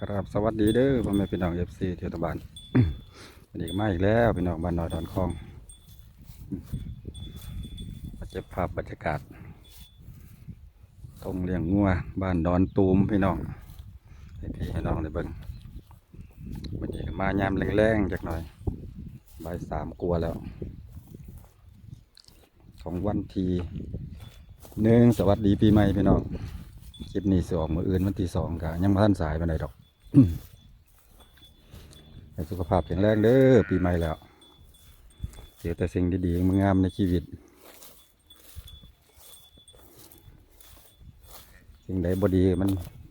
ครับสวัสดีเด้อพ่อแม่พี่น้องเอฟซีเที่ยวตะบานวันนี้มาอีกแล้วพี่น้องบ้านนอยดอนคลองมาเก็บภาพบรรยากาศตรงเลี้ยงงัวบ้านดอนตูมพี่น้องให้พี่ให้น้องได้เบิ่งวันนี้มายามแรงๆจักหน่อยบ่ายสามกลัวแล้ว ของวันทีหนึ่งสวัสดีปีใหม่พี่น้องคลิปนี้สออกมืออื่นวันที่สองกะยังมาท่านสายไปไหนดอก ให้สุขภาพแข็งแรงเด้อปีใหม่แล้วเจอแต่สิ่งดีๆมางามในชีวิต สิ่งใดบดีมัน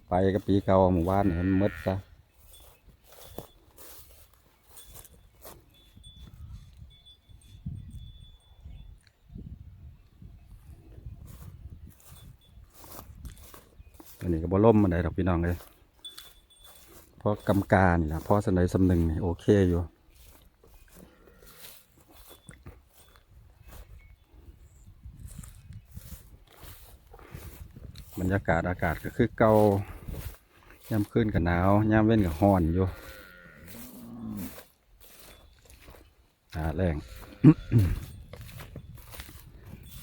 ไปกับปีเก่าหมู่บ้านมันมดซะอันนี้ก็บ่ล่มมันไดดอกพี่น้องเลย พราะกำกานี่นะเพราะสันใดสำนึงนี่โอเคอยู่บรรยากาศอากาศก็คือเกาย่ำขึ้นกับหนาวยามเว้นกับห้อนอยู่หาแรง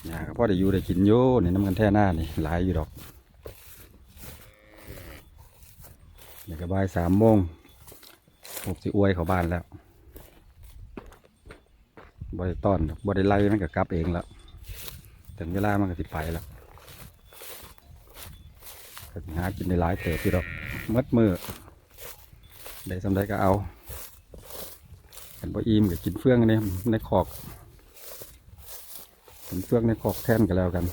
อยากก็พอได้อยู่ได้กินอยู่นี่น้ำกันแท่หน้านี่หลายอยู่ดอก นี่ก็บ่ายสามโมงผมสิอวยเขาบ้านแล้วบ่ได้ต้อนบ่ได้ไล่มันก็กลับเองแล้วถึงเวลามันก็สิไปแล้วก็หากินในหลายเติบพี่ดอกมัดมือได้สำได้ก็เอากันบ่อิ่มก็กินเฟื่องนนี้ในขอกกินเฟื่องในขอกแท่นกันแล้วกัน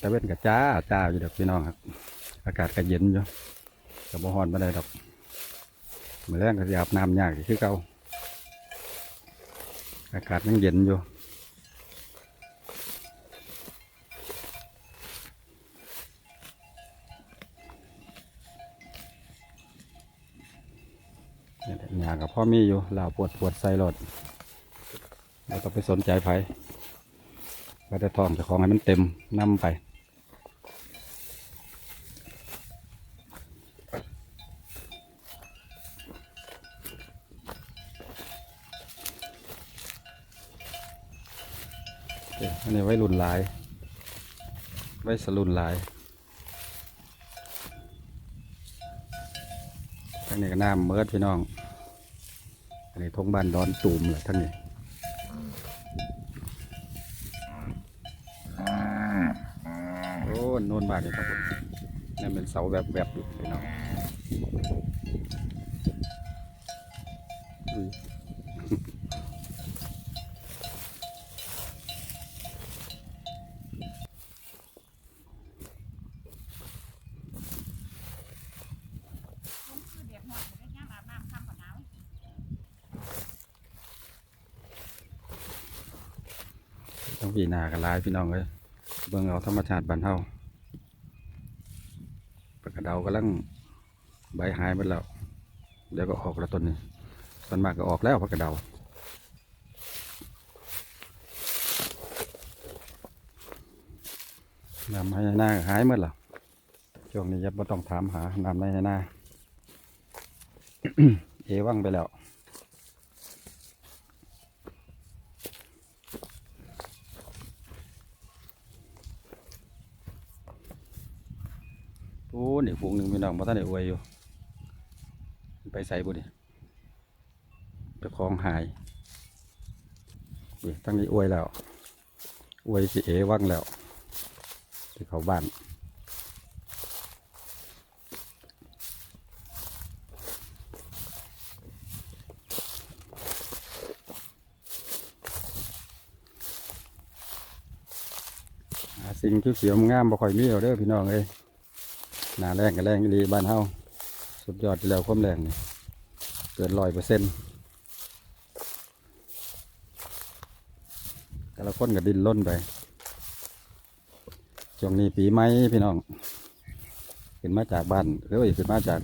ตะเวนกับจ้าจ้าอยู่ดอกพี่น้องครับ อากาศก็เย็นอยู่กับบ่ฮอนมาได้ดอกมื้อแรงก็สิอาบน้ำยากอีกคือเก่าอากาศยังเย็นอยู่นี่แหละหญ้ากับพ่อมีอยู่ลาวปวดปวดใส่รถเราต้องไปสนใจไผ ก็ได้ทองจะของให้มันเต็มนำไป อันนี้ไว้รุ่นหลาย ไว้สรุนหลายทั้งนี้ก็น้ำเมิดพี่น้อง อันนี้ทงบ้านดอนตูมเลยทั้งนี้ โอ้โนนบ้านนี่ครับผมนี่นเป็นเสาแบบแบบอยู่พี่น้องอุ้ยคือเหน่อยได้ย่ามอาบน้ำค่ำกับหนาวต้องปีหนากันหลายพี่น้องเลยเบิ่งเอาธรรมชาติบ้านเฮา ดากระเดากำลังใบหายไปแล้ว เดี๋ยวก็ออกแล้วต้นนี้ต้นมากก็ออกแล้วปลากระเดาน้ำให้หน้าหายหมดแล้วช่วงนี้ยับไม่ต้องถามหาน้ำให้หน้าเอว่างไปแล้ว โอ้นี่ ฝูงหนึ่งพี่น้องมาท่านได้อวยอยู่ ไปใส่บุดิเจ้าของหายตั้งนี้อวยแล้วอวยสิเอว่างแล้วที่เขาบ้านสิ่งที่เขียวงามบ่ค่อยมีเอาเด้อพี่น้องเอ้ย หนาแรงกับแรงดีบ้านเฮาสุดยอดแล้วความแรงนี่เกินร้อยเปอร์เซ็นต์แต่ละคนก็ดินล้นไปช่วงนี้ปีใหม่พี่น้องเขึ้นมาจากบ้านหรือว่าขึ้นมาจาก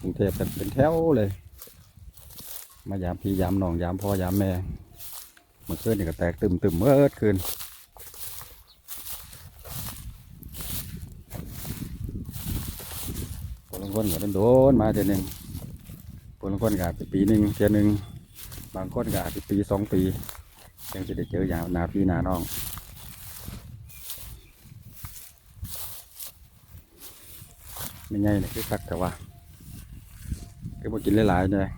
กรุงเทพกันเป็นแถวเลย มายามพี่ยามน้องยามพ่อยามแม่เมื่อคืนนี่ก็แตกตึมตึมๆเมื่อคืน คนละคนก็นโดนมาเดือนหนึ่งบางคนก็อาจจะปีหนึ่งเดือนหนึ่งบางคนก็อาจจะปีสองปียังจะได้เจออย่างหนาพี่หนาน้องไม่ไงเนี่ยคือคักแต่ว่าคือมากินหลายๆเนี่ย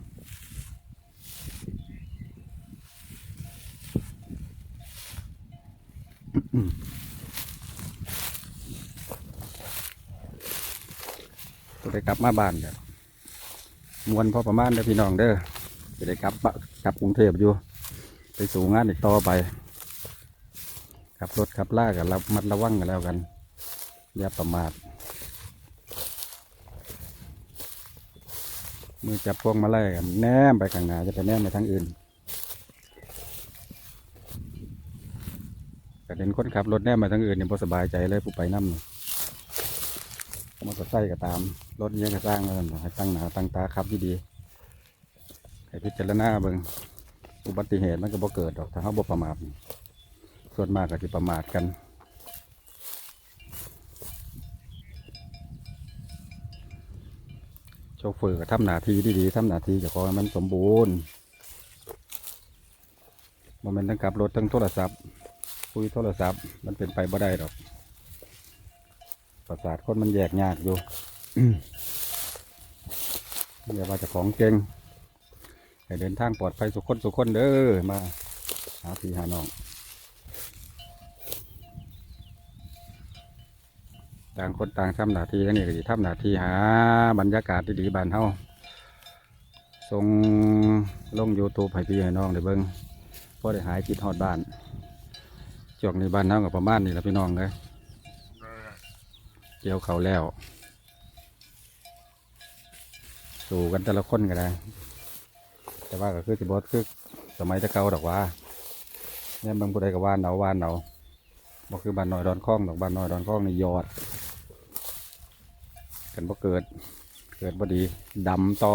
ได้กลับมาบ้านกันมวนพอประมาณเด้อพี่น้องเด้อจะได้กลับกลับกรุงเทพอยู่ ไปสู่งานอีกต่อไปขับรถขับล่ากันระมัดระวังกันแล้วกันอย่าประมาทมือจับพวงมาไล่กันแนมไปข้างหน้าจะไปแนมไปทางอื่นก็เห็นคนขับรถแนมไปทางอื่นเนี่ยพอสบายใจเลยผู้ไปน้ำนี่ มอเตอร์ไซค์ก็ตาม รถเนี้ก็สร้างมาแล้วให้ตั้งหนาตั้งตาขับดีๆให้พิจารณาเบิ่งอุบัติเหตุมันก็บ่เกิดดอกถ้าเขาบ่ประมาทส่วนมากก็จะประมาทกันโชเฟอร์ก็ทำหน้าที่ดีๆทำหน้าที่จะขอให้มันสมบูรณ์มันเป็นทั้งขับรถทั้งโทรศัพท์คุยโทรศัพท์มันเป็นไปบ่ได้ดอก ประสาทคนมันแยกยากอยู่อย่าว่าจะของเก่งให้เดินทางปลอดภัยสุขคนสุขคนเด้อมาหาพี่หาน้องต่างคนต่างทำหน้าที่กันนี่ก็สิทำหน้าที่หาบรรยากาศดีๆบ้านเฮาส่งลง YouTube ให้พี่ให้น้องได้เบิ่งพอได้หายคิดฮอดบ้านช่วงนี้บ้านเฮาก็ประมาณนี้แหละพี่น้องเลย เกี่ยวเขาแล้ว สู่กันแต่ละคนก็ได้แต่ว่าก็คือสิบอสคือสมัยตะเก่าดอกว่าเนี่ยบางผู้ใดก็ว่านเอาว่านเอาบ่คือบ้านน้อยดอนคล้องดอกบ้านน้อยดอนคล้องในยอด กันบ่เกิด เกิดบ่ดีดำต่อ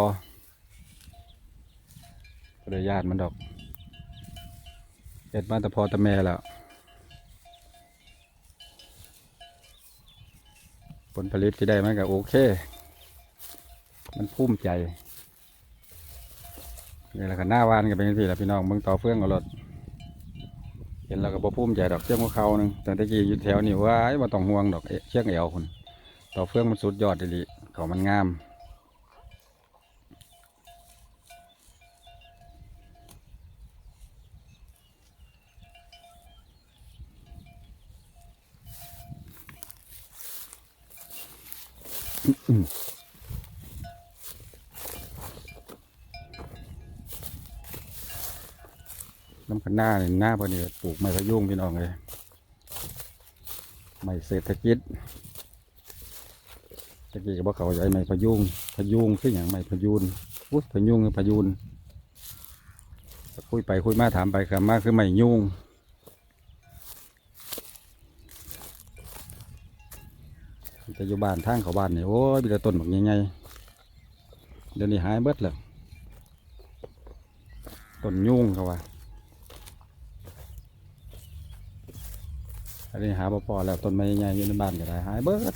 ก็เลยญาติมันดอกเกิดมาแต่พอแต่แม่แล้ว ผลผลิตที่ได้มันก็โอเค มันพุ่มใจนี่แหละกันหน้าวานกันเป็นที่แหละพี่น้องเมืองต่อเฟื่องกับรถเห็นเราก็บ่พุ่มใจดอกเชื่องของเขาหนึงแต่ตะกี้อยู่แถวนี่ว่าไอ้บ่ต้องห่วงดอกเชื่องเอวคุณต่อเฟืองมันสุดยอดเลยเขามันงาม น้ำกันหน้าเนี่ยหน้าพอดีปลูกไม้พะยุงพี่น้องเลยไม้เศรษฐกิจตะกี้ก็บอกเขาใหญ่ไม้พะยุงพะยุงคืออย่างไม้พะยูนอุ้ยพะยุงพะยูนคุยไปคุยมาถามไปคำมาคือไม้ยุง แต่อยู่บ้านทางเขาบ้านนี่โอ้ยมีแต่ต้นแบบใหญ่ๆเดี๋ยวนี้หายเบิดแล้วต้นยุ่งเขาว่าอันนี้หาบ่พอแล้วต้นไม้ใหญ่ๆอยู่ในบ้านก็ได้หายเบิด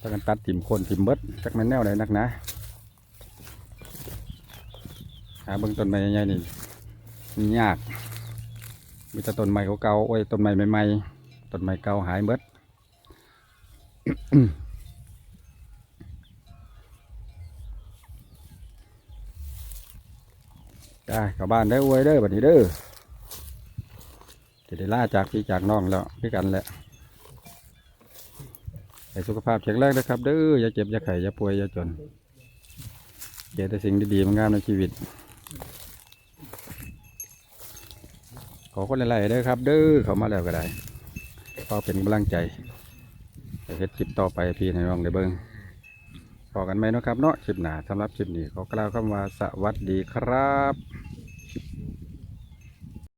ถ้ากันตัดถิ่มคนถิ่มเบิดจักแม่นแนวใดนักนะหาเบิ่งต้นไม้ใหญ่ๆนี่ยากมีแต่ต้นไม้เก่าๆโอ้ยต้นไม้ใหม่ๆต้นไม้เก่าหายเบิด ได้กลับบ้านได้อวยเด้อบัดนี้เด้อจะได้ล่าจากพี่จากน้องแล้วพี่กันแหละให้สุขภาพแข็งแรงนะครับ เด้ออย่าเจ็บอย่าไข้อย่าป่วยอย่าจนเกิดแต่สิ่งดีๆมางามในชีวิต ขอคนหลายๆเด้อครับ เด้อเขามาแล้วก็ได้พอเป็นกำลังใจ เฮ็ดคลิปต่อไปพี่ให้น้องได้เบิ่งพอกันไหมนะครับเนาะคลิปหนาสำหรับคลิปนี้ขอกล่าวคำว่าสวัสดีครับ